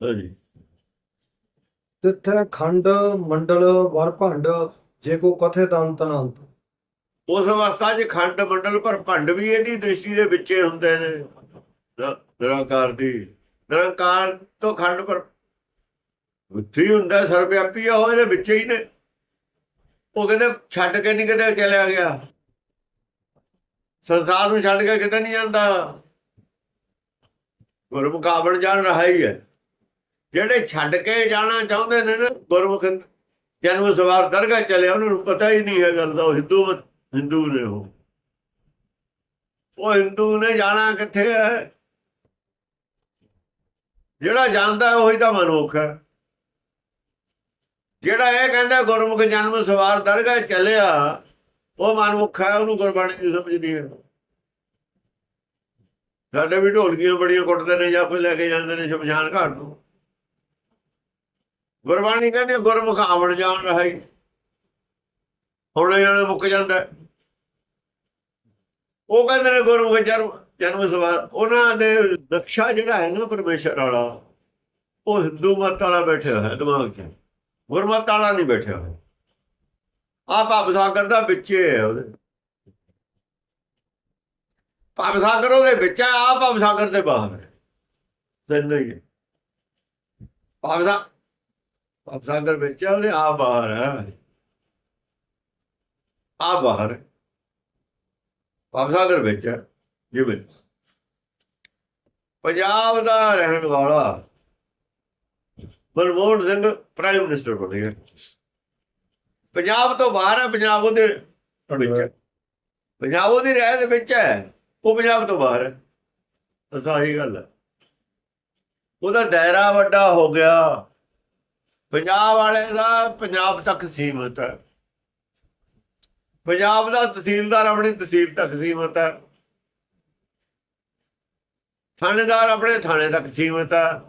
ਹਾਂਜੀ। ਤਿੱਥੈ ਖੰਡ ਮੰਡਲ ਵਰ ਭੰਡ ਜੇ ਕੋ ਕਥੇ ਤਾਂ ਅੰਤ ਉਸ ਅਵਸਥਾ 'ਚ ਖੰਡ ਮੰਡਲ ਪਰ ਭੰਡ ਵੀ ਇਹਦੀ ਦ੍ਰਿਸ਼ਟੀ ਦੇ ਵਿੱਚੇ ਹੁੰਦੇ ਨੇ। ਨਿਰੰਕਾਰ ਦੀ। ਨਿਰੰਕਾਰ ਤੋਂ ਖੰਡ ਪਰ ਬੁੱਧੀ ਹੁੰਦਾ ਸਰਵਿਆਪੀ ਆ ਉਹ ਇਹਦੇ ਵਿੱਚ ਹੀ ਨੇ। ਉਹ ਕਹਿੰਦੇ ਛੱਡ ਕੇ ਨਹੀਂ ਕਿਤੇ ਚਲਿਆ ਗਿਆ। ਸੰਸਾਰ ਨੂੰ ਛੱਡ ਕੇ ਕਿਤੇ ਨਹੀਂ ਜਾਂਦਾ। ਗੁਰਮੁਖ ਆਵਣ ਜਾਣ ਰਹਾ ਹੀ ਹੈ। ਜਿਹੜੇ ਛੱਡ ਕੇ ਜਾਣਾ ਚਾਹੁੰਦੇ ਨੇ ਨਾ ਗੁਰਮੁਖ ਜਨਮ ਸਵਾਰ ਦਰਗਾਹ ਚਲੇ ਉਹਨਾਂ ਨੂੰ ਪਤਾ ਹੀ ਨਹੀਂ ਹੈ ਗੱਲ ਦਾ ਉਹ ਹਿੰਦੂ ਹਿੰਦੂ ਨੇ ਉਹ। ਉਹ ਹਿੰਦੂ ਨੇ ਜਾਣਾ ਕਿੱਥੇ ਹੈ? ਜਿਹੜਾ ਜਾਣਦਾ ਹੈ ਉਹੀ ਤਾਂ ਮਨੁੱਖ ਹੈ। ਜਿਹੜਾ ਇਹ ਕਹਿੰਦਾ ਗੁਰਮੁਖ ਜਨਮ ਸਵਾਰ ਦਰਗਾਹ ਚੱਲਿਆ, ਉਹ ਮਨੁੱਖ ਹੈ, ਉਹਨੂੰ ਗੁਰਬਾਣੀ ਦੀ ਸਮਝ ਨਹੀਂ ਹੈ। ਸਾਡੇ ਵੀ ਢੋਲਕੀਆਂ ਬੜੀਆਂ ਕੁੱਟਦੇ ਨੇ ਜਾਂ ਕੋਈ ਲੈ ਕੇ ਜਾਂਦੇ ਨੇ ਸ਼ਮਸ਼ਾਨ ਘਾਟ ਨੂੰ। ਗੁਰਬਾਣੀ ਕਹਿੰਦੀ ਗੁਰਮੁਖ ਆਵਣ ਜਾਣ ਰਹਾ। ਹੁਣ ਇਹਨਾਂ ਨੂੰ ਮੁੱਕ ਜਾਂਦਾ। ਉਹ ਕਹਿੰਦੇ ਨੇ ਗੁਰਮੁਖ ਜਨਮ ਜਨਮ ਸਵਾਰ। ਉਹਨਾਂ ਦੇ ਨਕਸ਼ਾ ਜਿਹੜਾ ਹੈ ਨਾ ਪਰਮੇਸ਼ਰ ਵਾਲਾ, ਉਹ ਹਿੰਦੂ ਮਤ ਵਾਲਾ ਬੈਠਿਆ ਹੋਇਆ ਦਿਮਾਗ 'ਚ। ਗੁਰਮਤ ਵਾਲਾ ਨਹੀਂ ਬੈਠਿਆ ਹੋਇਆ। ਆ ਭਵ ਸਾਗਰ ਦਾ ਵਿੱਚੇ ਹੈ ਉਹਦੇ। ਭਵ ਸਾਗਰ ਉਹਦੇ ਵਿੱਚ ਹੈ ਆ ਭਵ ਸਾਗਰ ਦੇ ਬਾਹਰ ਹੈ। ਹੀ ਹੈ। ਭਵ ਸਾ ਭਵ ਸਾਗਰ ਵਿੱਚ ਹੈ ਉਹਦੇ ਆ ਬਾਹਰ ਹੈ ਆ ਬਾਹਰ ਹੈ। ਵਿੱਚ ਹੈ ਜਿਵੇਂ ਪੰਜਾਬ ਦਾ ਰਹਿਣ ਵਾਲਾ ਮਨਮੋਹਨ ਸਿੰਘ ਪ੍ਰਾਈਮ ਮਿਨਿਸਟਰ ਬਣ ਗਿਆ। ਪੰਜਾਬ ਤੋਂ ਬਾਹਰ ਹੈ ਪੰਜਾਬ ਉਹਦੇ ਵਿੱਚ ਪੰਜਾਬ ਉਹਦੀ ਰਹਿ ਦੇ ਵਿੱਚ ਹੈ, ਉਹ ਪੰਜਾਬ ਤੋਂ ਬਾਹਰ ਹੈ ਤਾਂ ਆਹੀ ਗੱਲ ਹੈ ਉਹਦਾ ਦਾਇਰਾ ਵੱਡਾ ਹੋ ਗਿਆ। ਪੰਜਾਬ ਵਾਲੇ ਦਾ ਪੰਜਾਬ ਤੱਕ ਸੀਮਤ ਹੈ। ਪੰਜਾਬ ਦਾ ਤਹਿਸੀਲਦਾਰ ਆਪਣੀ ਤਹਿਸੀਲ ਤੱਕ ਸੀਮਤ ਹੈ। ਥਾਣੇਦਾਰ ਆਪਣੇ ਥਾਣੇ ਤੱਕ ਸੀਮਤ ਹੈ।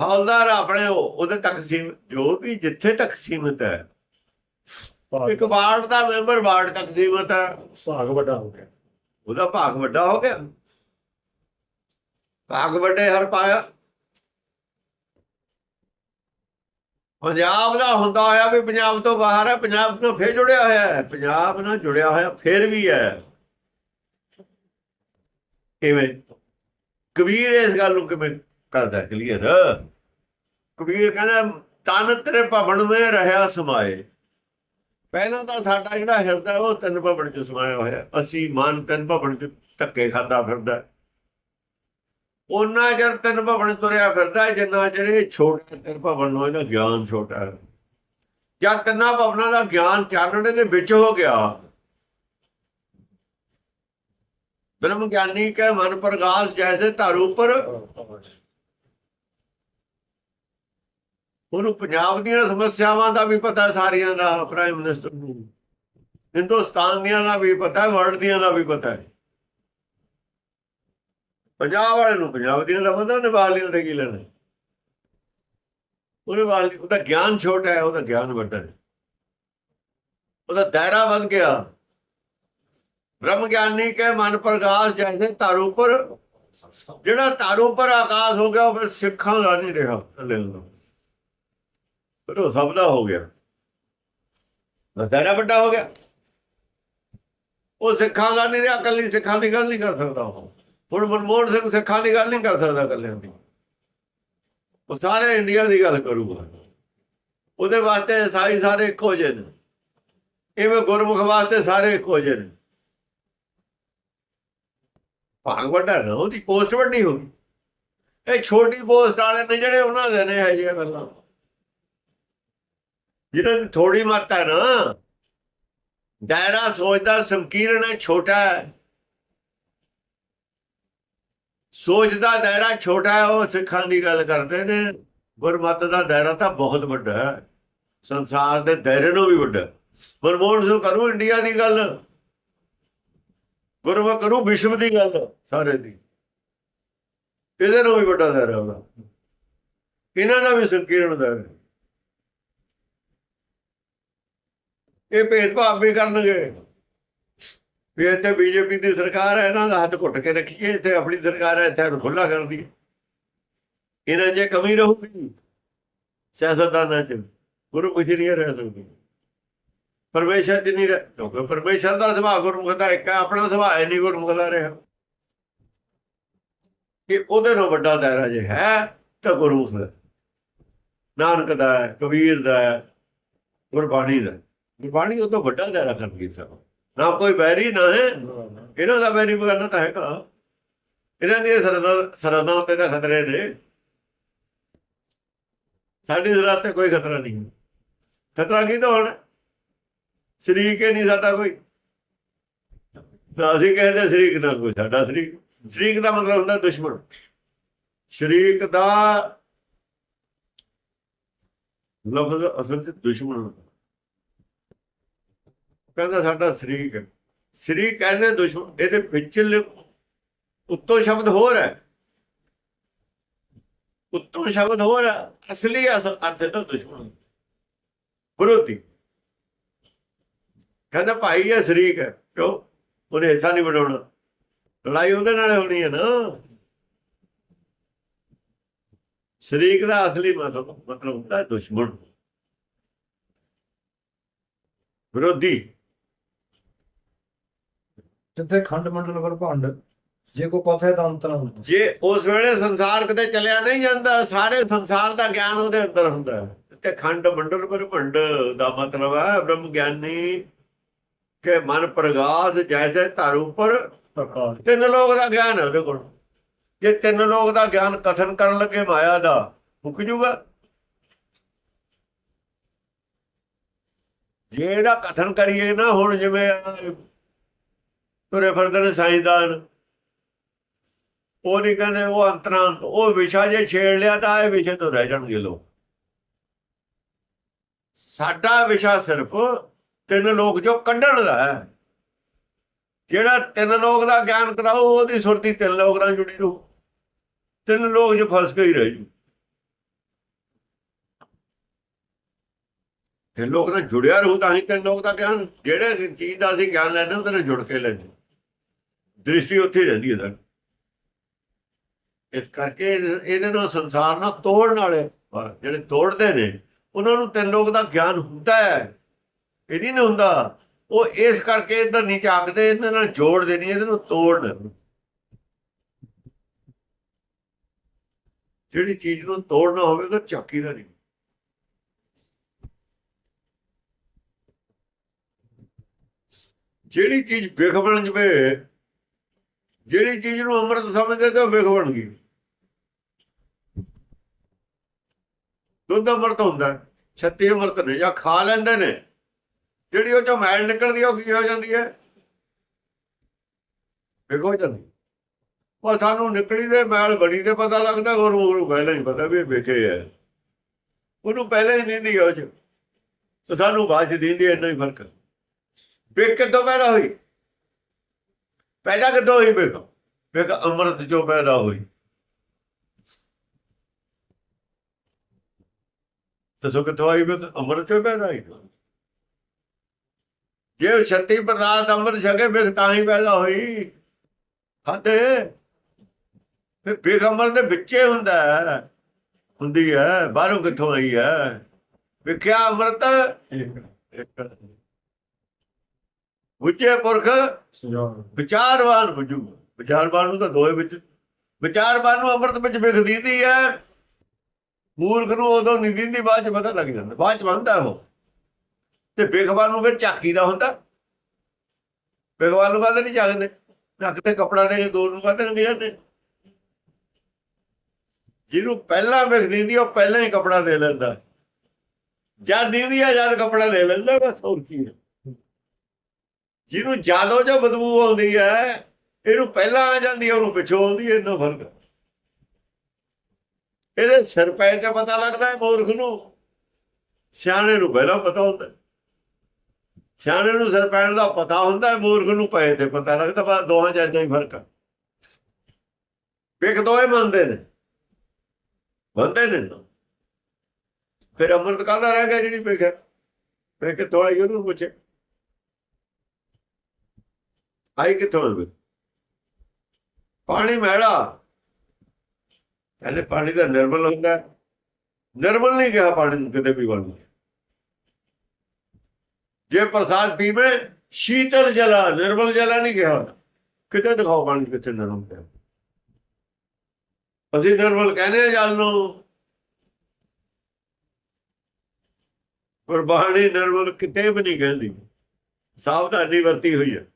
ਹੌਲਦਾਰ ਆਪਣੇ ਉਹ- ਉਹਦੇ ਤੱਕ ਸੀਮ ਜੋ ਵੀ ਜਿੱਥੇ ਤੱਕ ਸੀਮਤ ਹੈ। ਇੱਕ ਵਾਰਡ ਦਾ ਮੈਂਬਰ ਵਾਰਡ ਤੱਕ ਸੀਮਤ ਹੈ। ਭਾਗ ਵੱਡਾ ਹੋ ਗਿਆ। ਉਹਦਾ ਭਾਗ ਵੱਡਾ ਹੋ ਗਿਆ। ਭਾਗ ਵੱਡੇ ਹਰ ਪਾਇਆ। ਪੰਜਾਬ ਦਾ ਹੁੰਦਾ ਹੋਇਆ ਵੀ ਪੰਜਾਬ ਤੋਂ ਬਾਹਰ ਹੈ, ਪੰਜਾਬ ਨਾਲ ਫੇਰ ਜੁੜਿਆ ਹੋਇਆ ਹੈ। ਪੰਜਾਬ ਨਾਲ ਜੁੜਿਆ ਹੋਇਆ ਫੇਰ ਵੀ ਹੈ। ਕਿਵੇਂ? ਕਬੀਰ ਇਸ ਗੱਲ ਨੂੰ ਕਿਵੇਂ ਕਰਦਾ ਕਲੀਅਰ? ਕਬੀਰ ਕਹਿੰਦਾ ਤਨ ਤੇਰੇ ਭਵਨ ਮੇ ਰਹਾ ਸਮਾਏ। ਪਹਿਲਾਂ ਤਾਂ ਸਾਡਾ ਜਿਹੜਾ ਹਿਰਦਾ ਉਹ ਤਿੰਨ ਭਵਨ ਚ ਸਮਾਇਆ ਹੋਇਆ। ਅਸੀਂ ਮਨ ਤਿੰਨ ਭਵਨ ਚ ਧੱਕੇ ਖਾਂਦਾ ਫਿਰਦਾ ਉਹਨਾਂ ਚਿਰ ਤਿੰਨ ਭਵਨ ਤੁਰਿਆ ਫਿਰਦਾ ਜਿੰਨਾ ਚਿਰ ਇਹ ਛੋਟਾ ਤਿੰਨ ਭਵਨ ਨੂੰ ਇਹਦਾ ਗਿਆਨ ਛੋਟਾ ਹੈ। ਜਦ ਤਿੰਨਾਂ ਭਵਨਾਂ ਦਾ ਗਿਆਨ ਚਾਨਣੇ ਦੇ ਵਿੱਚ ਹੋ ਗਿਆ ਬ੍ਰਹਮ ਗਿਆਨੀ ਕੈ ਮਨ ਪ੍ਰਗਾਸ ਜੈਸੇ ਧਰ ਉੱਪਰ। ਉਹਨੂੰ ਪੰਜਾਬ ਦੀਆਂ ਸਮੱਸਿਆਵਾਂ ਦਾ ਵੀ ਪਤਾ, ਸਾਰੀਆਂ ਦਾ ਪ੍ਰਾਈਮ ਮਿਨਿਸਟਰ ਨੂੰ। ਹਿੰਦੁਸਤਾਨ ਦੀਆਂ ਦਾ ਵੀ ਪਤਾ ਵਰਲਡ ਦੀਆਂ ਦਾ ਵੀ ਪਤਾ ਹੈ। ਪੰਜਾਬ ਵਾਲੇ ਨੂੰ, ਪੰਜਾਬ ਦੀਆਂ ਦਾ ਪਤਾ ਨੇਪਾਲੀਆਂ ਦਾ ਕੀ ਲੈਣਾ। ਉਹਨੇ ਵਾਲੀ ਉਹਦਾ ਗਿਆਨ ਛੋਟਾ ਹੈ, ਉਹਦਾ ਗਿਆਨ ਵੱਡਾ ਹੈ। ਉਹਦਾ ਦਾਇਰਾ ਵੱਧ ਗਿਆ। ਬ੍ਰਹਮ ਗਿਆਨੀ ਕੇ ਮਨ ਪ੍ਰਕਾਸ਼ ਜੈਸੇ ਤਾਰੂ ਪਰ ਜਿਹੜਾ ਤਾਰੂ ਪਰ ਆਕਾਸ਼ ਹੋ ਗਿਆ, ਉਹ ਫਿਰ ਸਿੱਖਾਂ ਦਾ ਨਹੀਂ ਰਿਹਾ ਲੈ ਲਓ ਪਰ ਉਹ ਸਭ ਦਾ ਹੋ ਗਿਆ। ਦਾਇਰਾ ਵੱਡਾ ਹੋ ਗਿਆ। ਉਹ ਸਿੱਖਾਂ ਦਾ ਨਹੀਂ ਰਿਹਾ, ਇਕੱਲੀ ਸਿੱਖਾਂ ਦੀ ਗੱਲ ਨਹੀਂ ਕਰ ਸਕਦਾ ਉਹ। ਹੁਣ ਮਨਮੋਹਨ ਸਿੰਘ ਸਿੱਖਾਂ ਦੀ ਗੱਲ ਨਹੀਂ ਕਰ ਸਕਦਾ ਇਕੱਲਿਆਂ ਦੀ ਉਹ ਸਾਰੇ ਇੰਡੀਆ ਦੀ ਗੱਲ ਕਰੂਗਾ। ਉਹਦੇ ਵਾਸਤੇ ਸਾਈ ਸਾਰੇ ਇੱਕੋ ਜਿਹੇ ਨੇ। ਇਵੇਂ ਗੁਰਮੁਖ ਵਾਸਤੇ ਸਾਰੇ ਇੱਕੋ ਜਿਹੇ ਨੇ। ਭਾਗ ਵੱਡਾ ਨਾ, ਉਹਦੀ ਪੋਸਟ ਵੱਡੀ ਹੋ ਇਹ ਛੋਟੀ ਪੋਸਟ ਵਾਲੇ ਨੇ ਜਿਹੜੇ ਉਹਨਾਂ ਦੇ ਨੇ ਇਹ ਜਿਹੀਆਂ ਗੱਲਾਂ। ਜਿਹਨਾਂ ਦੀ ਥੋੜੀ ਮੱਤ ਹੈ ਨਾ। ਦਾਇਰਾ ਸੋਚਦਾ ਸੰਕੀਰਣ ਹੈ, ਛੋਟਾ ਹੈ। ਸੋਚ ਦਾ ਦਾਇਰਾ ਛੋਟਾ ਹੈ, ਉਹ ਸਿੱਖਾਂ ਦੀ ਗੱਲ ਕਰਦੇ ਨੇ। ਗੁਰਮਤ ਦਾ ਦਾਇਰਾ ਤਾਂ ਬਹੁਤ ਵੱਡਾ ਹੈ। ਸੰਸਾਰ ਦੇ ਦਾਇਰੇ ਨੂੰ ਵੀ ਵੱਡਾ ਮਨਮੋਹਨ ਸਿੰਘ ਕਰੂ ਇੰਡੀਆ ਦੀ ਗੱਲ। ਗੁਰਮਤ ਕਰੂ ਵਿਸ਼ਵ ਦੀ ਗੱਲ, ਸਾਰੇ ਦੀ। ਇਹਦੇ ਨੂੰ ਵੀ ਵੱਡਾ ਦਾਇਰਾ ਉਹਦਾ। ਇਹਨਾਂ ਦਾ ਵੀ ਸੰਕੀਰਣ ਦਾਇਰਾ ਇਹ ਭੇਦਭਾਵ ਵੀ ਕਰਨਗੇ। ਵੀ ਇੱਥੇ ਬੀਜੇਪੀ ਦੀ ਸਰਕਾਰ ਹੈ, ਇਹਨਾਂ ਦਾ ਹੱਥ ਘੁੱਟ ਕੇ ਰੱਖੀਏ, ਇੱਥੇ ਆਪਣੀ ਸਰਕਾਰ ਹੈ, ਇੱਥੇ ਖੁੱਲਾ ਕਰ ਦਈਏ। ਇਹਨਾਂ 'ਚ ਕਮੀ ਰਹੂਗੀ, ਸਿਆਸਤਦਾਨਾਂ 'ਚ ਗੁਰੂ 'ਚ ਨਹੀਂ ਰਹਿ ਸਕਦੇ। ਪਰਮੇਸ਼ਰ 'ਚ ਨਹੀਂ ਰਹਿ, ਕਿਉਂਕਿ ਪਰਮੇਸ਼ਰ ਦਾ ਸੁਭਾਅ ਗੁਰਮੁਖ ਦਾ ਇੱਕ ਹੈ, ਆਪਣਾ ਸੁਭਾਅ ਹੀ ਨਹੀਂ ਗੁਰਮੁਖ ਦਾ ਰਿਹਾ। ਕਿ ਉਹਦੇ ਨਾਲ ਵੱਡਾ ਦਾਇਰਾ ਜੇ ਹੈ, ਤਾਂ ਗੁਰਮੁਖ ਦਾ। ਨਾਨਕ ਦਾ ਕਬੀਰ ਦਾ ਗੁਰਬਾਣੀ ਦਾ ਗੁਰਬਾਣੀ ਉਹ ਤੋਂ ਵੱਡਾ ਦਾਇਰਾ ਕਰ ਗਈ ਸਭ। ਨਾ ਕੋਈ ਬੈਰੀ ਨਾ ਹੈ। ਇਹਨਾਂ ਦਾ ਬੈਰੀ ਬਗਾਨਾ ਤਾਂ ਹੈਗਾ। ਇਹਨਾਂ ਦੀਆਂ ਸਰਦਾ ਸਰਦਾ ਉੱਤੇ ਤਾਂ ਖਤਰੇ ਨੇ। ਸਾਡੀ ਜ਼ਰਾਤ ਤੇ ਕੋਈ ਖਤਰਾ ਨਹੀਂ। ਖਤਰਾ ਕੀ ਤਾਂ ਹੁਣ? ਸ਼ਰੀਕ ਹੀ ਨਹੀਂ ਸਾਡਾ ਕੋਈ। ਨਾ ਅਸੀਂ ਕਹਿੰਦੇ ਸ਼ਰੀਕ ਨਾ ਕੋਈ ਸਾਡਾ ਸ਼ਰੀਕ। ਸ਼ਰੀਕ ਦਾ ਮਤਲਬ ਹੁੰਦਾ ਦੁਸ਼ਮਣ। ਸ਼ਰੀਕ ਦਾ ਲਫ਼ਜ਼ ਅਸਲ ਚ ਦੁਸ਼ਮਣ ਹੁੰਦਾ। ਕਹਿੰਦਾ ਸਾਡਾ ਸ਼ਰੀਕ ਹੈ। ਸ਼ਰੀਕ ਕਹਿੰਦੇ ਦੁਸ਼ਮਣ, ਇਹਦੇ ਵਿੱਚ ਉੱਤੋਂ ਸ਼ਬਦ ਹੋਰ ਹੈ। ਉੱਤੋਂ ਸ਼ਬਦ ਹੋਰ ਹੈ, ਅਸਲੀ ਅਸ- ਅਰਥ ਤਾਂ ਦੁਸ਼ਮਣ ਵਿਰੋਧੀ। ਕਹਿੰਦਾ ਭਾਈ ਇਹ ਸ਼ਰੀਕ ਹੈ, ਕਿਉਂ? ਉਹਨੇ ਹਿੱਸਾ ਨਹੀਂ ਬਣਾਉਣਾ ਲੜਾਈ ਉਹਦੇ ਨਾਲ ਹੋਣੀ ਹੈ ਨਾ। ਸ਼ਰੀਕ ਦਾ ਅਸਲੀ ਮਤਲਬ ਮਤਲਬ ਹੁੰਦਾ ਦੁਸ਼ਮਣ। ਵਿਰੋਧੀ। ਜਿੱਥੇ ਖੰਡ ਮੰਡਲ ਬ੍ਰਹਮੰਡ ਜੇ ਕੋ ਕਥੇ ਤਾਂ ਅੰਤ ਨਾ ਹੁੰਦਾ। ਜੇ ਉਸ ਵੇਲੇ ਸੰਸਾਰ ਕਿਤੇ ਚੱਲਿਆ ਨਹੀਂ ਜਾਂਦਾ ਸਾਰੇ ਸੰਸਾਰ ਦਾ ਗਿਆਨ ਉਹਦੇ ਅੰਦਰ ਹੁੰਦਾ। ਤੇ ਖੰਡ ਮੰਡਲ ਬ੍ਰਹਮੰਡ ਦਾ ਮਤਲਬ ਹੈ ਬ੍ਰਹਮ ਗਿਆਨੀ ਕੇ ਮਨ ਪ੍ਰਗਾਸ ਜੈਸੇ ਧਰ ਉੱਪਰ ਪ੍ਰਕਾਸ਼। ਤਿੰਨ ਲੋਕ ਦਾ ਗਿਆਨ ਹੈ ਉਹਦੇ ਕੋਲ। ਜੇ ਤਿੰਨ ਲੋਕ ਦਾ ਗਿਆਨ ਕਥਨ ਕਰਨ ਲੱਗੇ ਮਾਇਆ ਦਾ ਮੁੱਕ ਜੂਗਾ। ਜੇ ਇਹਦਾ ਕਥਨ ਕਰੀਏ ਨਾ ਹੁਣ ਜਿਵੇਂ ਤੁਰੇ ਫਿਰਦੇ ਨੇ ਸਾਇੰਸਦਾਨ ਉਹ ਨਹੀਂ ਕਹਿੰਦੇ, ਉਹ ਅੰਤਰਾਂਤ ਉਹ ਵਿਸ਼ਾ ਜੇ ਛੇੜ ਲਿਆ ਤਾਂ ਇਹ ਵਿਸ਼ੇ ਤੋਂ ਰਹਿ ਜਾਣਗੇ ਲੋਕ। ਸਾਡਾ ਵਿਸ਼ਾ ਸਿਰਫ ਤਿੰਨ ਲੋਕ ਜੋ ਕੱਢਣ ਦਾ ਹੈ। ਜਿਹੜਾ ਤਿੰਨ ਲੋਕ ਦਾ ਗਿਆਨ ਕਰਾਓ ਉਹਦੀ ਸੁਰਤੀ ਤਿੰਨ ਲੋਕ ਨਾਲ ਜੁੜੀ ਰਹੂ। ਤਿੰਨ ਲੋਕ ਜੋ ਫਸ ਕੇ ਹੀ ਰਹਿ ਜੂ। ਤਿੰਨ ਲੋਕ ਨਾਲ ਜੁੜਿਆ ਰਹੂ, ਤਾਂ ਹੀ ਤਿੰਨ ਲੋਕ ਦਾ ਗਿਆਨ, ਜਿਹੜੇ ਚੀਜ਼ ਦਾ ਅਸੀਂ ਗਿਆਨ ਲੈਣਾ ਉਹਦੇ ਨਾਲ ਜੁੜ ਕੇ ਲੈਣੇ ਦ੍ਰਿਸ਼ਟੀ ਉੱਥੇ ਰਹਿੰਦੀ ਹੈ ਸਾਡੀ। ਇਸ ਕਰਕੇ ਇਹਦੇ ਨਾਲ ਸੰਸਾਰ ਨਾਲ ਤੋੜਨ ਵਾਲੇ ਜਿਹੜੇ ਤੋੜਦੇ ਨੇ, ਉਹਨਾਂ ਨੂੰ ਤਿੰਨ ਲੋਕ ਦਾ ਗਿਆਨ ਹੁੰਦਾ ਹੈ। ਇਹ ਨਹੀਂ ਹੁੰਦਾ, ਉਹ ਇਸ ਕਰਕੇ ਇਧਰ ਨਹੀਂ ਝਾਕਦੇ, ਇਹਨਾਂ ਨਾਲ ਜੋੜਦੇ ਨਹੀਂ, ਇਹਦੇ ਨੂੰ। ਤੋੜਨ ਜਿਹੜੀ ਚੀਜ਼ ਨੂੰ ਤੋੜਨਾ ਹੋਵੇ ਤਾਂ ਝਾਕੀ ਦਾ ਨਹੀਂ। ਜਿਹੜੀ ਚੀਜ਼ ਵਿਖ ਬਣ ਜਵੇ ਜਿਹੜੀ ਚੀਜ਼ ਨੂੰ ਅੰਮ੍ਰਿਤ ਸਮਝਦੇ ਤੇ ਉਹ ਵਿਖ ਬਣ ਗਈ। ਦੁੱਧ ਅੰਮ੍ਰਿਤ ਹੁੰਦਾ ਹੈ, ਛੱਤੀ ਅੰਮ੍ਰਿਤ ਨੇ ਜਾਂ ਖਾ ਲੈਂਦੇ ਨੇ। ਜਿਹੜੀ ਉਹ ਚੋਂ ਮੈਲ ਨਿਕਲਦੀ ਆ ਉਹ ਕੀ ਹੋ ਜਾਂਦੀ ਹੈ? ਵਿਖੋ ਜਾਂਦੀ। ਉਹ ਸਾਨੂੰ ਨਿਕਲੀ ਦੇ ਮੈਲ ਬਣੀ ਤੇ ਪਤਾ ਲੱਗਦਾ ਹੋਰ ਉਹਨੂੰ ਪਹਿਲਾਂ ਹੀ ਪਤਾ ਵੀ ਇਹ ਵਿਖੇ ਹੈ ਉਹਨੂੰ ਪਹਿਲਾਂ ਹੀ ਦਿੰਦੀ ਉਹ ਚ। ਸਾਨੂੰ ਬਾਅਦ ਚ ਦਿੰਦੀ ਇੰਨਾ ਹੀ ਫ਼ਰਕ। ਵਿਖ ਕਿੱਥੋਂ ਪੈਦਾ ਹੋਈ? ਪੈਦਾ ਕਿੱਥੋਂ ਹੋਈ ਵਿਖ ਵਿਖ ਅੰਮ੍ਰਿਤ ਚੋਂ ਪੈਦਾ ਹੋਈ। ਦੱਸੋ ਕਿੱਥੋਂ ਆਈ ਵਿਖ ਅੰਮ੍ਰਿਤ ਚੋਂ ਪੈਦਾ ਹੋਈ। ਜੇ ਸ਼ਕਤੀ ਪ੍ਰਦਾਨ ਅੰਮ੍ਰਿਤ ਛਕੇ ਵਿਖ ਤਾਂ ਹੀ ਪੈਦਾ ਹੋਈ। ਖਾਦੇ? ਫਿਰ ਵਿਖ ਅੰਮ੍ਰਿਤ ਦੇ ਵਿੱਚੇ ਹੁੰਦਾ ਹੈ। ਹੁੰਦੀ ਹੈ। ਬਾਹਰੋਂ ਕਿੱਥੋਂ ਆਈ ਹੈ? ਵਿਖਿਆ ਅੰਮ੍ਰਿਤ? ਇੱਕ ਬੁੱਝੇ ਪੁਰਖ ਵਿਚਾਰਵਾਨ ਬੁੱਝੂ। ਵਿਚਾਰਵਾਨ ਨੂੰ ਤਾਂ ਦੋਏ ਵਿੱਚ ਵਿਚਾਰਵਾਨ ਨੂੰ ਅੰਮ੍ਰਿਤ ਵਿੱਚ ਵਿਖ ਦੀਦੀ ਹੈ ਮੂਰਖ ਨੂੰ ਉਦੋਂ ਨਹੀਂ ਦਿੰਦੀ ਬਾਅਦ ਚ ਪਤਾ ਲੱਗ ਜਾਂਦਾ। ਬਾਅਦ ਚ ਬੰਦਾ ਉਹ। ਤੇ ਬੇਖਵਾਨ ਨੂੰ ਫਿਰ ਝਾਕੀ ਦਾ ਹੁੰਦਾ। ਬੇਖਵਾਨ ਨੂੰ ਕਹਿੰਦੇ ਨਹੀਂ ਜਾਗਦੇ ਨੱਕ ਤੇ ਕਪੜਾ ਦੇ ਕੇ ਦੂਰ ਨੂੰ ਕਹਿੰਦੇ ਲੰਘ ਜਾਂਦੇ? ਜਿਹਨੂੰ ਪਹਿਲਾਂ ਵਿਖ ਦਿੰਦੀ ਉਹ ਪਹਿਲਾਂ ਹੀ ਕਪੜਾ ਦੇ ਲੈਂਦਾ। ਜਦ ਦਿੰਦੀ ਆ ਜਦ ਕਪੜਾ ਦੇ ਲੈਂਦਾ ਬਸ ਹੋਰ ਕੀ ਹੈ ਜਿਹਨੂੰ ਜਾਦੋ ਜੋ ਬਦਬੂ ਆਉਂਦੀ ਹੈ, ਇਹਨੂੰ ਪਹਿਲਾਂ ਆ ਜਾਂਦੀ ਹੈ, ਉਹਨੂੰ ਪਿੱਛੋਂ ਆਉਂਦੀ ਹੈ, ਇੰਨਾ ਫ਼ਰਕ ਇਹਦੇ ਸਿਰ ਪੈ ਤੇ ਪਤਾ ਲੱਗਦਾ ਹੈ ਮੂਰਖ ਨੂੰ। ਸਿਆਣੇ ਨੂੰ ਪਹਿਲਾਂ ਪਤਾ ਹੁੰਦਾ ਸਿਆਣੇ ਨੂੰ ਸਿਰ ਪੈਣ ਦਾ ਪਤਾ ਹੁੰਦਾ ਹੈ, ਮੂਰਖ ਨੂੰ ਪਏ ਤੇ ਪਤਾ ਲੱਗਦਾ, ਪਰ ਦੋਹਾਂ ਚ ਇੰਨਾ ਹੀ ਫ਼ਰਕ ਹੈ। ਵੇਖ ਦੋਏ ਮੰਨਦੇ ਨੇ। ਮੰਨਦੇ ਨੇ ਫਿਰ ਅੰਮ੍ਰਿਤ ਕਾਹਦਾ ਰਹਿ ਗਿਆ ਜਿਹੜੀ ਵੇਖਿਆ? ਵੇਖ ਕੇ ਥੋੜਾ ਉਹਨੂੰ ਪੁੱਛੇ ਆਈ ਕਿੱਥੋਂ ਹੈ ਪਾਣੀ ਮੈਲਾ ਕਹਿੰਦੇ ਪਾਣੀ ਦਾ ਨਿਰਮਲ ਹੁੰਦਾ ਨਿਰਮਲ ਨਹੀਂ ਕਿਹਾ ਪਾਣੀ ਨੂੰ ਕਿਤੇ ਵੀ ਬਣਦਾ ਜੇ ਪ੍ਰਸਾਦ ਪੀਵੇ, ਸ਼ੀਤਲ ਜਲਾ, ਨਿਰਮਲ ਜਲਾ ਨਹੀਂ ਕਿਹਾ। ਕਿਤੇ ਦਿਖਾਓ ਪਾਣੀ ਕਿੱਥੇ ਨਿਰਮਲ ਹੈ। ਅਸੀਂ ਨਿਰਮਲ ਕਹਿੰਦੇ ਆ ਜਲ ਨੂੰ। ਪਰ ਬਾਣੀ ਨਿਰਮਲ ਕਿਤੇ ਵੀ ਨਹੀਂ ਕਹਿੰਦੀ। ਸਾਵਧਾਨੀ ਵਰਤੀ ਹੋਈ ਹੈ।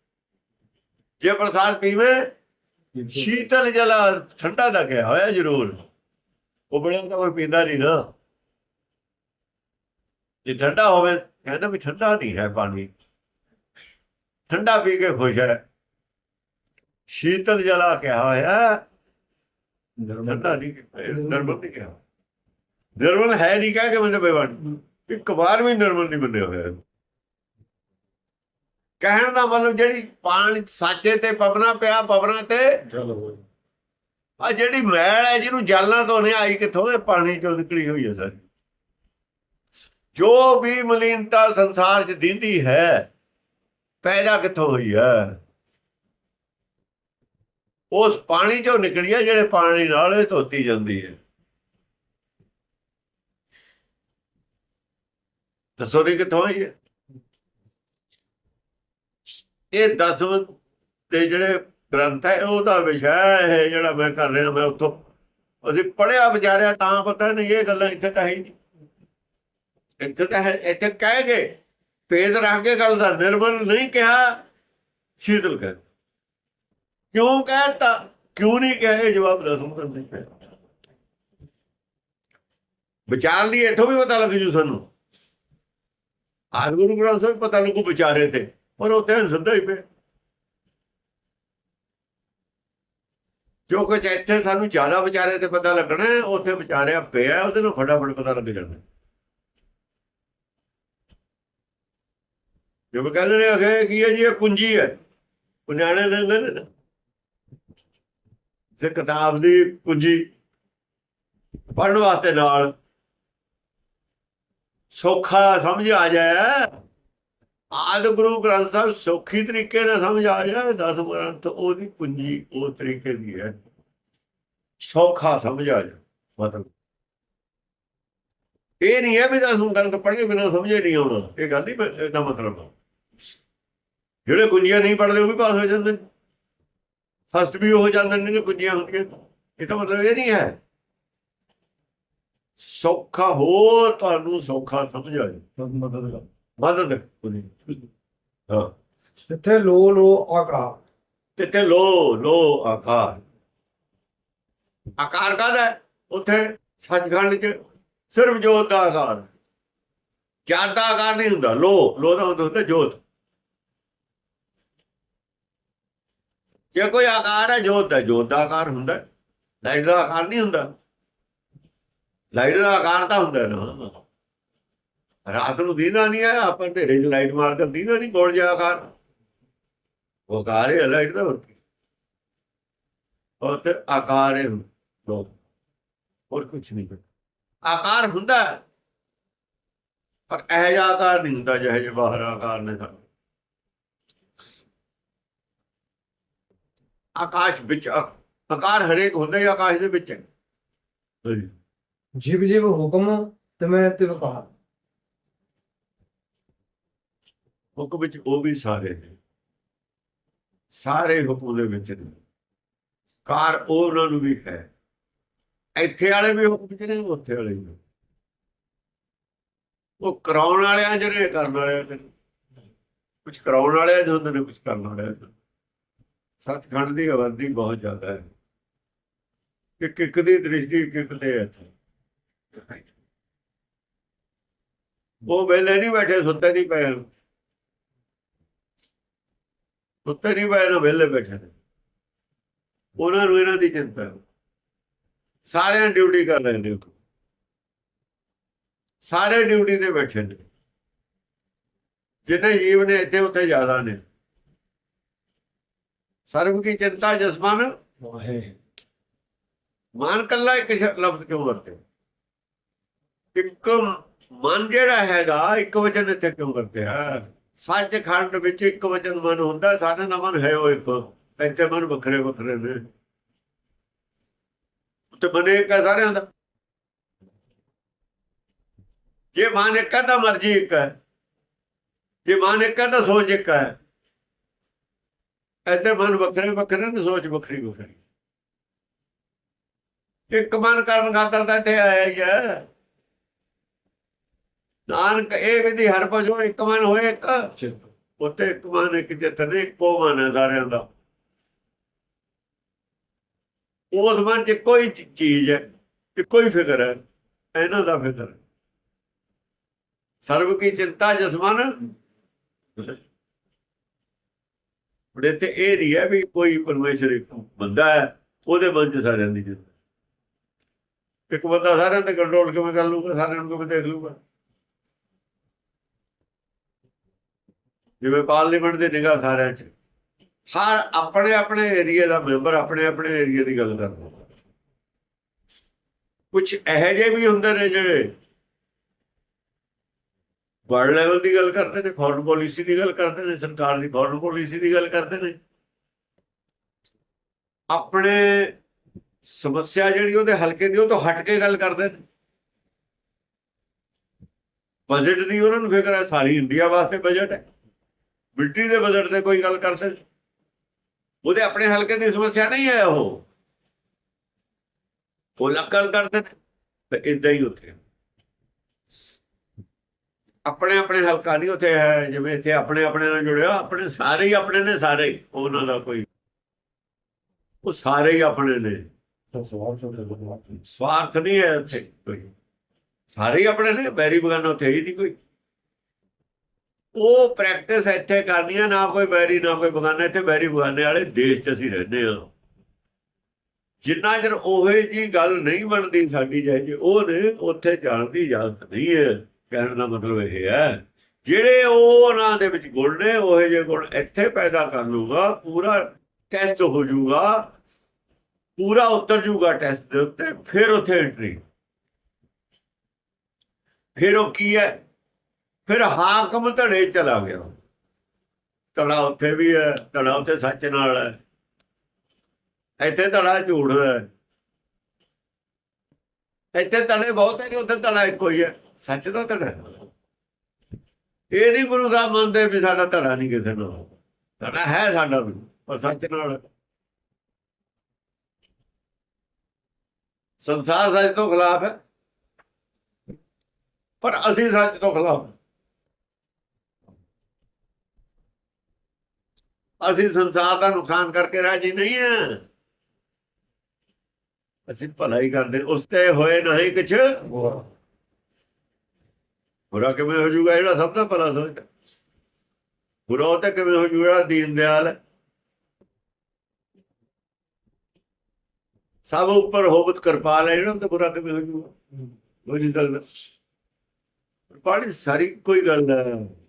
ਜੇ ਪ੍ਰਸਾਦ ਪੀਵੇਂ ਸ਼ੀਤਲ ਜਲਾ ਠੰਡਾ ਦਾ ਕਿਹਾ ਹੋਇਆ ਜ਼ਰੂਰ। ਉਹ ਬੜਾ ਤਾਂ ਕੋਈ ਪੀਂਦਾ ਨਹੀਂ ਨਾ। ਜੇ ਠੰਡਾ ਹੋਵੇ ਕਹਿੰਦਾ ਵੀ ਠੰਡਾ ਨਹੀਂ ਹੈ ਪਾਣੀ। ਠੰਡਾ ਪੀ ਕੇ ਖੁਸ਼ ਹੈ। ਸ਼ੀਤਲ ਜਲਾ ਕਿਹਾ ਹੋਇਆ। ਠੰਡਾ ਨਹੀਂ ਕਿਹਾ, ਨਿਰਮਲ ਨਹੀਂ ਕਿਹਾ। ਨਿਰਮਲ ਹੈ ਨਹੀਂ ਕਹਿ ਕੇ ਮੈਂ ਬੇਵਾਨ। ਇੱਕ ਵਾਰ ਵੀ ਨਿਰਮਲ ਨਹੀਂ ਬੰਨਿਆ ਹੋਇਆ। ਕਹਿਣ ਦਾ ਮਤਲਬ ਜਿਹੜੀ ਪਾਣੀ ਸਾਚੇ ਤੇ ਪਵਨਾ ਪਿਆ ਪਵਨਾ ਤੇ ਚਲੋ ਆ ਜਿਹੜੀ ਮੈਲ ਹੈ ਜਿਹਨੂੰ ਜਲਣਾ ਤੋਂ ਨਹੀਂ ਆਈ ਕਿੱਥੋਂ? ਇਹ ਪਾਣੀ ਚੋਂ ਨਿਕਲੀ ਹੋਈ ਹੈ ਸਾਰੀ। ਜੋ ਵੀ ਮਲੀਨਤਾ ਸੰਸਾਰ 'ਚ ਦਿੰਦੀ ਹੈ ਪੈਦਾ ਕਿੱਥੋਂ ਹੋਈ ਹੈ? ਉਸ ਪਾਣੀ ਚੋਂ ਨਿਕਲੀ ਹੈ ਜਿਹੜੇ ਪਾਣੀ ਨਾਲ ਇਹ ਧੋਤੀ ਜਾਂਦੀ ਹੈ। ਦੱਸੋ ਨਹੀਂ ਕਿੱਥੋਂ ਆਈ ਹੈ? ਇਹ ਦਸਵੰ ਦੇ ਜਿਹੜੇ ਗ੍ਰੰਥ ਹੈ, ਉਹਦਾ ਵਿਸ਼ਾ ਹੈ ਜਿਹੜਾ ਮੈਂ ਕਰ ਰਿਹਾ, ਮੈਂ ਉੱਥੋਂ ਅਸੀਂ ਪੜਿਆ ਵਿਚਾਰਿਆ ਤਾਂ ਪਤਾ ਨਹੀਂ, ਇਹ ਗੱਲਾਂ ਇੱਥੇ ਤਾਂ ਹੈ ਨਹੀਂ। ਇੱਥੇ ਤਾਂ ਇੱਥੇ ਕਹਿ ਗਏ ਭੇਦ ਰੱਖ ਕੇ ਗੱਲ ਦਾ ਨਿਰਮਲ ਨਹੀਂ ਕਿਹਾ ਸ਼ੀਤਲ ਕਹਿ ਕਿਉਂ ਕਹਿਤਾ ਕਿਉਂ ਨਹੀਂ ਕਿਹਾ? ਇਹ ਜਵਾਬ ਦੱਸੋ ਨਹੀਂ ਪਿਆ। ਵਿਚਾਰ ਲਈ ਇਥੋਂ ਵੀ ਪਤਾ ਲੱਗ ਜੂ ਸਾਨੂੰ। ਆਦ ਗੁਰੂ ਗ੍ਰੰਥ ਸਾਹਿਬ ਪਤਾ ਲੱਗੂ ਵਿਚਾਰੇ ਤੇ। ਪਰ ਉੱਥੇ ਸਿੱਧਾ ਹੀ ਪਿਆ। ਜੋ ਕੁਝ ਇੱਥੇ ਸਾਨੂੰ ਜ਼ਿਆਦਾ ਵਿਚਾਰੇ ਤੇ ਪਤਾ ਲੱਗਣਾ ਉੱਥੇ ਵਿਚਾਰਿਆ ਪਿਆ ਉਹਦੇ ਨੂੰ ਫਟਾਫਟ ਪਤਾ ਲੱਗ ਜਾਣਾ। ਜੋ ਵੀ ਕਹਿੰਦੇ ਨੇ ਅਖੇ ਕੀ ਹੈ ਜੀ, ਇਹ ਕੁੰਜੀ ਹੈ। ਨਿਆਣੇ ਲੈਂਦੇ ਨੇ ਨਾ। ਕਿਤਾਬ ਦੀ ਕੁੰਜੀ ਪੜਨ ਵਾਸਤੇ ਨਾਲ ਸੌਖਾ ਸਮਝ ਆ ਜਾਏ ਆਦ ਗੁਰੂ ਗ੍ਰੰਥ ਸਾਹਿਬ ਸੌਖੀ ਤਰੀਕੇ ਨਾਲ ਸਮਝ ਆ ਜਾਏ ਦਸ ਗ੍ਰੰਥ ਉਹਦੀ ਕੁੰਜੀ ਉਹ ਤਰੀਕੇ ਦੀ ਹੈ। ਸੌਖਾ ਸਮਝ ਆ ਜਾ ਮਤਲਬ। ਇਹ ਨਹੀਂ ਹੈ ਵੀ ਦਸ ਗ੍ਰੰਥ ਪੜ੍ਹੇ ਬਿਨਾਂ ਸਮਝੇ ਨਹੀਂ ਆਉਣਾ, ਇਹ ਗੱਲ ਨਹੀਂ ਇਹਦਾ ਮਤਲਬ ਜਿਹੜੇ ਕੁੰਜੀਆਂ ਨਹੀਂ ਪੜ੍ਹਦੇ ਉਹ ਵੀ ਪਾਸ ਹੋ ਜਾਂਦੇ ਨੇ। ਫਸਟ ਵੀ ਹੋ ਜਾਂਦੇ ਨੇ ਕੁੰਜੀਆਂ ਹੁੰਦੀਆਂ ਇਹ ਤਾਂ ਮਤਲਬ ਇਹ ਨਹੀਂ ਹੈ। ਸੌਖਾ ਹੋ ਤੁਹਾਨੂੰ ਸੌਖਾ ਸਮਝ ਆ ਜਾ ਮਦਦ ਮਦਦ ਉਹਦੀ ਹਾਂ। ਜਿੱਥੇ ਲੋ ਲੋ ਆਕਾਰ। ਤੇ ਤੇ ਲੋ ਲੋ ਆਕਾਰ। ਆਕਾਰ ਕਾਹਦਾ ਹੈ? ਉੱਥੇ ਸੱਚਖੰਡ ਚ ਸਿਰਫ ਜੋਤ ਦਾ ਆਕਾਰ। ਦਾ ਆਕਾਰ ਨਹੀਂ ਹੁੰਦਾ। ਲੋ ਲੋ ਦਾ ਹੁੰਦਾ ਜੋਤ। ਜੇ ਕੋਈ ਆਕਾਰ ਹੈ ਜੋਤ ਦਾ ਜੋਤ ਦਾ ਆਕਾਰ ਹੁੰਦਾ। ਲਾਈਟ ਦਾ ਆਕਾਰ ਨਹੀਂ ਹੁੰਦਾ। ਲਾਈਟ ਦਾ ਆਕਾਰ ਤਾਂ ਹੁੰਦਾ ਨਾ। ਰਾਤ ਨੂੰ ਦੀਨਾ ਨਹੀਂ ਹੈ ਆਪਾਂ ਢੇਰੇ 'ਚ ਲਾਈਟ ਮਾਰਦੇ ਦੀਨਾ ਨਹੀਂ ਗੋਲ ਜਿਹਾ ਆਕਾਰ ਉਹ ਆਕਾਰ ਲਾਈਟ ਦਾ ਹੋਰ ਕੀ। ਆਕਾਰ ਹੈ ਲੋ ਹੋਰ ਕੁਝ ਨਹੀਂ ਆਕਾਰ ਹੁੰਦਾ। ਹੈ, ਪਰ ਇਹ ਜਿਹਾ ਆਕਾਰ ਨਹੀਂ ਹੁੰਦਾ ਜਿਹੇ ਜਿਹੇ ਬਾਹਰ ਆਕਾਰ ਨੇ ਸਾਡੇ ਆਕਾਸ਼ ਵਿੱਚ ਆਕਾਰ ਹਰੇਕ ਹੁੰਦਾ ਹੀ ਆਕਾਸ਼ ਦੇ ਵਿੱਚ। ਹੈ ਹਾਂਜੀ। ਜਿਵ ਹੁਕਮ ਤੇ ਮੈਂ ਤੇ ਵਕਾਰ ਹੁਕਮ ਵਿੱਚ ਉਹ ਵੀ ਸਾਰੇ ਨੇ। ਸਾਰੇ ਹੁਕਮ ਦੇ ਵਿੱਚ ਨੇ। ਕਾਰ ਉਹਨਾਂ ਨੂੰ ਵੀ ਹੈ। ਇੱਥੇ ਵਾਲੇ ਵੀ ਹੁਕਮ ਵਿੱਚ ਨੇ, ਉੱਥੇ ਵਾਲੇ ਵੀ। ਉਹ ਕਰਾਉਣ ਵਾਲਿਆਂ ਜਿਹੜੇ ਕਰਨ ਵਾਲਿਆਂ ਦੇ ਕੁਝ ਕਰਾਉਣ ਵਾਲਿਆਂ ਦੇ ਹੁੰਦੇ ਨੇ ਕੁਝ ਕਰਨ ਵਾਲਿਆਂ ਦੇ ਸੱਚਖੰਡ ਦੀ ਆਬਾਦੀ ਬਹੁਤ ਜ਼ਿਆਦਾ ਹੈ। ਕਿ ਕਿੱਕ ਦੀ ਦ੍ਰਿਸ਼ਟੀ ਕਿੱਕ ਇੱਕ ਤੇ ਹੈ ਇੱਥੇ ਉਹ ਵੇਲੇ ਨਹੀਂ ਬੈਠੇ, ਸੁੱਤੇ ਨਹੀਂ ਪਏ। ਸੁੱਤੇ ਨਹੀਂ ਨਾ ਵਿਹਲੇ ਬੈਠੇ ਨੇ। ਉਹਨਾਂ ਨੂੰ ਇਹਨਾਂ ਦੀ ਚਿੰਤਾ। ਸਾਰਿਆਂ ਡਿਊਟੀ ਕਰ ਰਹੇ ਨੇ। ਸਾਰੇ ਡਿਊਟੀ ਤੇ ਬੈਠੇ ਨੇ। ਜਿੰਨੇ ਜੀਵ ਨੇ ਇੱਥੇ ਉੱਥੇ ਜ਼ਿਆਦਾ ਨੇ। ਸਰਬ ਕੀ ਚਿੰਤਾ ਜਸਮਨ ਵਾਹੇ। ਮਨ ਕੱਲਾ ਇੱਕ ਲਫ਼ਜ਼ ਕਿਉਂ ਵਰਤੇ? ਇੱਕ ਮਨ ਜਿਹੜਾ ਹੈਗਾ ਇੱਕ ਵਚਨ ਇੱਥੇ ਕਿਉਂ ਵਰਤੇ ਆ ਸੱਚਖੰਡ ਵਿੱਚ ਇੱਕ ਵਚਨ ਮਨ ਹੁੰਦਾ ਸਾਰੇ ਦਾ ਮਨ ਹੈ ਉਹ ਇੱਕ। ਇੱਥੇ ਮਨ ਵੱਖਰੇ ਵੱਖਰੇ ਨੇ। ਤੇ ਮਨ ਇੱਕ ਹੈ ਸਾਰਿਆਂ ਦਾ। ਜੇ ਮਨ ਇੱਕ ਹੈ ਤਾਂ ਮਰਜ਼ੀ ਇੱਕ ਹੈ। ਜੇ ਮਨ ਇੱਕ ਹੈ ਸੋਚ ਇੱਕ ਹੈ। ਇੱਥੇ ਮਨ ਵੱਖਰੇ ਵੱਖਰੇ ਨੇ, ਸੋਚ ਵੱਖਰੀ ਵੱਖਰੀ। ਇੱਕ ਮਨ ਕਰਨ ਖਾਤਰ ਤਾਂ ਇੱਥੇ ਆਇਆ ਹੀ ਹੈ। ਨਾਨਕ ਇਹ ਵਿਧੀ ਹਰ ਭਜੋ ਇੱਕ ਮਨ ਹੋਏ ਇੱਕ। ਉੱਤੇ ਇੱਕ ਮਨ ਇੱਕ ਜਿੱਤ ਨੇ ਇੱਕੋ ਮਨ ਹੈ ਸਾਰਿਆਂ ਦਾ। ਉਸ ਮਨ ਚ ਕੋਈ ਚੀਜ਼ ਹੈ ਇੱਕੋ ਹੀ ਫਿਕਰ ਹੈ ਇਹਨਾਂ ਦਾ ਫਿਕਰ। ਸਰਬ ਕੀ ਚਿੰਤਾ ਜਸਮਨ ਬੜੇ ਤੇ ਇਹ ਨਹੀਂ ਹੈ ਵੀ ਕੋਈ ਪਰਮੇਸ਼ਰ ਇੱਕ ਬੰਦਾ ਹੈ ਉਹਦੇ ਮਨ ਚ ਸਾਰਿਆਂ ਦੀ ਚਿੰਤਾ ਇੱਕ ਬੰਦਾ ਸਾਰਿਆਂ ਤੇ ਕੰਟਰੋਲ ਕਿਵੇਂ ਕਰ ਲੂਗਾ ਸਾਰਿਆਂ ਨੂੰ ਕਿਵੇਂ ਦੇਖ ਲੂਗਾ ਜਿਵੇਂ ਪਾਰਲੀਮੈਂਟ ਦੀ ਨਿਗਾਹ ਸਾਰਿਆਂ 'ਚ। ਹਰ ਆਪਣੇ ਆਪਣੇ ਏਰੀਆ ਦਾ ਮੈਂਬਰ ਆਪਣੇ ਆਪਣੇ ਏਰੀਆ ਦੀ ਗੱਲ ਕਰਦਾ। ਕੁਝ ਇਹੋ ਜਿਹੇ ਵੀ ਹੁੰਦੇ ਨੇ ਜਿਹੜੇ ਵਰਲਡ ਲੈਵਲ ਦੀ ਗੱਲ ਕਰਦੇ ਨੇ ਫੋਰਨ ਪਾਲਿਸੀ ਦੀ ਗੱਲ ਕਰਦੇ ਨੇ, ਸਰਕਾਰ ਦੀ ਫੋਰਨ ਪਾਲਿਸੀ ਦੀ ਗੱਲ ਕਰਦੇ ਨੇ। ਆਪਣੇ ਸਮੱਸਿਆ ਜਿਹੜੀ ਉਹਦੇ ਹਲਕੇ ਦੀ, ਉਹ ਤੋਂ ਹਟ ਕੇ ਗੱਲ ਕਰਦੇ ਨੇ। ਬਜਟ ਦੀ ਉਹਨਾਂ ਨੂੰ ਫਿਕਰ ਹੈ, ਸਾਰੀ ਇੰਡੀਆ ਵਾਸਤੇ ਬਜਟ ਹੈ। ਮਿਲਟਰੀ ਦੇ ਬਜਟ ਤੇ ਕੋਈ ਗੱਲ ਕਰਦੇ ਨੇ। ਉਹਦੇ ਆਪਣੇ ਹਲਕੇ ਦੀ ਸਮੱਸਿਆ ਨਹੀਂ ਹੈ ਉਹ। ਉਹ ਲੱਕਲ ਕਰਦੇ ਨੇ, ਤੇ ਇਦਾਂ ਹੀ ਉੱਥੇ। ਆਪਣੇ ਆਪਣੇ ਹਲਕਾ ਨਹੀਂ ਉੱਥੇ ਹੈ, ਜਿਵੇਂ ਇੱਥੇ ਆਪਣੇ ਆਪਣੇ ਨਾਲ ਜੁੜਿਆ, ਆਪਣੇ ਸਾਰੇ ਹੀ ਆਪਣੇ ਨੇ ਸਾਰੇ, ਉਹਨਾਂ ਦਾ ਕੋਈ। ਉਹ ਸਾਰੇ ਹੀ ਆਪਣੇ ਨੇ। ਸਵਾਰਥ ਨਹੀਂ ਹੈ ਉੱਥੇ ਕੋਈ। ਸਾਰੇ ਹੀ ਆਪਣੇ ਨੇ, ਬੈਰੀ ਬਗਾਨਾ ਉੱਥੇ ਹੀ ਨਹੀਂ ਕੋਈ। ਉਹ ਪ੍ਰੈਕਟਿਸ ਇੱਥੇ ਕਰਨੀ ਆ ਨਾ ਕੋਈ ਬੈਰੀ, ਨਾ ਕੋਈ ਬਗਾਨਾ, ਇੱਥੇ ਬੈਰੀ ਬਗਾਨੇ ਵਾਲੇ ਦੇਸ਼ 'ਚ ਅਸੀਂ ਰਹਿੰਦੇ ਆ ਜਿੰਨਾ ਚਿਰ ਉਹੇ ਜੀ ਗੱਲ ਨਹੀਂ ਬਣਦੀ ਸਾਡੀ ਜਿਹੇ ਜੀ ਉੱਥੇ ਜਾਣ ਦੀ ਇਜਾਜ਼ਤ ਨਹੀਂ ਹੈ। ਕਹਿਣ ਦਾ ਮਤਲਬ ਇਹ ਹੈ, ਜਿਹੜੇ ਉਹ ਉਹਨਾਂ ਦੇ ਵਿੱਚ ਗੁਣ ਨੇ, ਉਹੇ ਜਿਹੇ ਗੁਣ ਇੱਥੇ ਪੈਦਾ ਕਰ ਲੂਗਾ ਪੂਰਾ ਟੈਸਟ ਹੋ ਜਾਊਗਾ, ਪੂਰਾ ਉਤਰ ਜਾਊਗਾ ਟੈਸਟ ਦੇ ਉੱਤੇ, ਫਿਰ ਉੱਥੇ ਐਂਟਰੀ ਫਿਰ ਉਹ ਕੀ ਹੈ? ਫਿਰ ਹਾਕਮ ਧੜੇ ਚਲਾ ਗਿਆ। ਧੜਾ ਉੱਥੇ ਵੀ ਹੈ, ਧੜਾ ਉੱਥੇ ਸੱਚ ਨਾਲ ਹੈ। ਇੱਥੇ ਧੜਾ ਝੂਠ ਹੈ। ਇੱਥੇ ਧੜੇ ਬਹੁਤ ਹੈ ਉੱਥੇ ਧੜਾ ਇੱਕੋ ਹੀ ਹੈ। ਸੱਚ ਦਾ ਧੜਾ ਇਹ ਨਹੀਂ ਗੁਰੂ ਸਾਹਿਬ ਮੰਨਦੇ ਵੀ ਸਾਡਾ ਧੜਾ ਨਹੀਂ ਕਿਸੇ ਨਾਲ। ਧੜਾ ਹੈ ਸਾਡਾ ਵੀ, ਪਰ ਸੱਚ ਨਾਲ ਸੰਸਾਰ ਸੱਚ ਤੋਂ ਖਿਲਾਫ ਹੈ। ਪਰ ਅਸੀਂ ਸੱਚ ਤੋਂ ਖਿਲਾਫ ਅਸੀਂ ਸੰਸਾਰ ਦਾ ਨੁਕਸਾਨ ਕਰਕੇ ਰਾਜੀ ਨਹੀਂ ਹਾਂ ਅਸੀਂ ਭਲਾਈ ਕਰਦੇ ਉਸ ਤੇ ਹੋਏ ਨਹੀਂ ਕੁਛ। ਬੁਰਾ ਕਿਵੇਂ ਹੋ ਜਾਊਗਾ ਜਿਹੜਾ ਸਭ ਤੋਂ ਭਲਾ ਸੋਚਦਾ ਬੁਰਾ ਉਹ ਤਾਂ ਕਿਵੇਂ ਹੋ ਜਾਊਗਾ ਜਿਹੜਾ ਦੀਨ ਦਿਆਲ? ਸਭ ਉੱਪਰ ਹੋਬਤ ਕਿਰਪਾਲ ਹੈ ਜਿਹੜਾ ਉਹ ਤਾਂ ਬੁਰਾ ਕਿਵੇਂ ਹੋ ਜਾਊਗਾ? ਹੋ। ਨਹੀਂ ਸਕਦਾ ਪਾਣੀ ਸਾਰੀ ਕੋਈ ਗੱਲ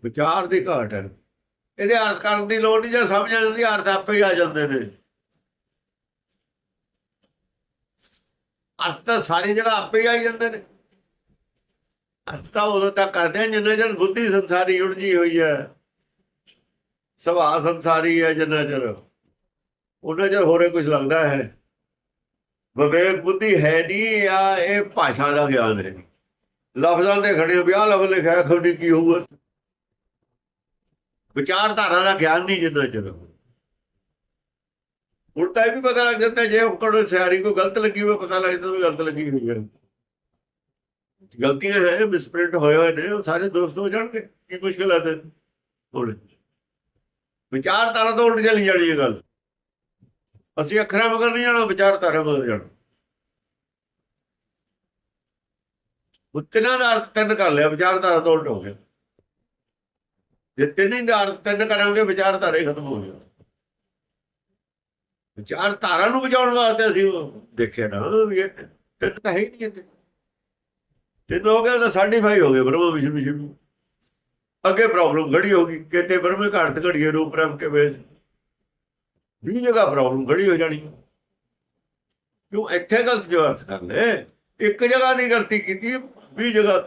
ਵਿਚਾਰ ਦੀ ਘਾਟ ਹੈ। ਇਹਦੇ ਅਰਥ ਕਰਨ ਦੀ ਲੋੜ ਨਹੀਂ ਜਾਂ ਸਮਝ ਜਾਂਦੀ, ਅਰਥ ਆਪੇ ਹੀ ਆ ਜਾਂਦੇ ਨੇ। ਅਰਥ ਤਾਂ ਸਾਰੀ ਜਗ੍ਹਾ ਆਪੇ ਹੀ ਆ ਜਾਂਦੇ ਨੇ। ਅਰਥ ਤਾਂ ਉਦੋਂ ਤੱਕ ਕਰਦੇ ਜਿੰਨਾ ਚਿਰ ਬੁੱਧੀ ਸੰਸਾਰੀ ਉਲਝੀ ਹੋਈ ਹੈ, ਸੁਭਾਅ ਸੰਸਾਰੀ ਹੈ, ਜਿੰਨਾ ਚਿਰ। ਉਹਨਾਂ ਚਿਰ ਹੋਰੇ ਕੁਝ ਲੱਗਦਾ ਹੈ। ਵਿਵੇਕ ਬੁੱਧੀ ਹੈ ਨਹੀਂ ਆ ਇਹ ਭਾਸ਼ਾ ਦਾ ਗਿਆਨ ਹੈ। ਨਹੀਂ ਲਫ਼ਜ਼ਾਂ ਦੇ ਖੜੇ ਵਿਆਹ ਲਫ਼ਜ਼ ਲਿਖਿਆ ਖੜੀ ਕੀ ਹੋਊਗਾ ਵਿਚਾਰਧਾਰਾ ਦਾ ਗਿਆਨ ਨਹੀਂ ਜਿੰਨਾ ਚਿਰ ਹੁਣ ਇਹ ਵੀ ਪਤਾ ਲੱਗ ਜਾਂਦਾ, ਜੇ ਉਹ ਸਿਆਰੀ ਕੋਈ ਗਲਤ ਲੱਗੀ ਹੋਵੇ, ਪਤਾ ਲੱਗ ਜਾਂਦਾ ਵੀ ਗਲਤ ਲੱਗੀ ਹੋਈ ਹੈ ਗਲਤੀਆਂ ਹੈ ਮਿਸਪ੍ਰਿੰਟ ਹੋਏ ਹੋਏ ਨੇ, ਉਹ ਸਾਰੇ ਦੋਸਤ ਹੋ ਜਾਣਗੇ, ਕੀ ਮੁਸ਼ਕਿਲ ਹੈ ਤੇ। ਹੁਣ ਵਿਚਾਰਧਾਰਾ ਤੋਂ ਉਲਟ ਚਲੀ ਜਾਣੀ ਇਹ ਗੱਲ। ਅਸੀਂ ਅੱਖਰਾਂ ਮਗਰ ਨਹੀਂ ਜਾਣਾ, ਵਿਚਾਰਧਾਰਾ ਮਗਰ ਜਾਣਾ। ਉਤਨਾ ਦਾ ਅਰਥ ਤਿੰਨ ਕਰ ਲਿਆ, ਵਿਚਾਰਧਾਰਾ ਤੋਂ ਉਲਟ ਹੋ ਗਿਆ। ਜੇ ਤਿੰਨ ਹੀ ਧਾਰ ਤਿੰਨ ਕਰਾਂਗੇ ਵਿਚਾਰਧਾਰਾ ਹੀ ਖਤਮ ਹੋ ਜਾਣ ਵਿਚਾਰ ਧਾਰਾ ਨੂੰ ਬਚਾਉਣ ਵਾਸਤੇ ਅਸੀਂ ਦੇਖਿਆ ਨਾ ਵੀ ਤਿੰਨ ਤਾਂ ਹੈ ਹੀ ਨਹੀਂ ਇੱਥੇ। ਤਿੰਨ ਹੋ ਗਏ ਤਾਂ ਸਾਡੀ ਫਾਈ ਹੋ ਗਏ, ਬ੍ਰਹਮਾ ਵਿਸ਼ਨੂੰ ਵਿਸ਼ਨੂੰ ਅੱਗੇ ਪ੍ਰੋਬਲਮ ਘੜੀ ਹੋ ਗਈ, ਕਿਤੇ ਬ੍ਰਹਮੇ ਘਾਟ ਘੜੀਏ ਰੂਪ ਰਮ ਕੇ ਵੇਸ ਵੀ ਜਗ੍ਹਾ ਪ੍ਰੋਬਲਮ ਘੜੀ ਹੋ ਜਾਣੀ। ਕਿਉਂ? ਇੱਥੇ ਗਲਤ ਜੋ ਕਰ ਲੈ ਇੱਕ ਜਗ੍ਹਾ ਦੀ ਗਲਤੀ ਕੀਤੀ ਵੀ ਜਗ੍ਹਾ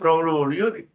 ਪ੍ਰੋਬਲਮ ਹੋਣੀ ਉਹਦੀ।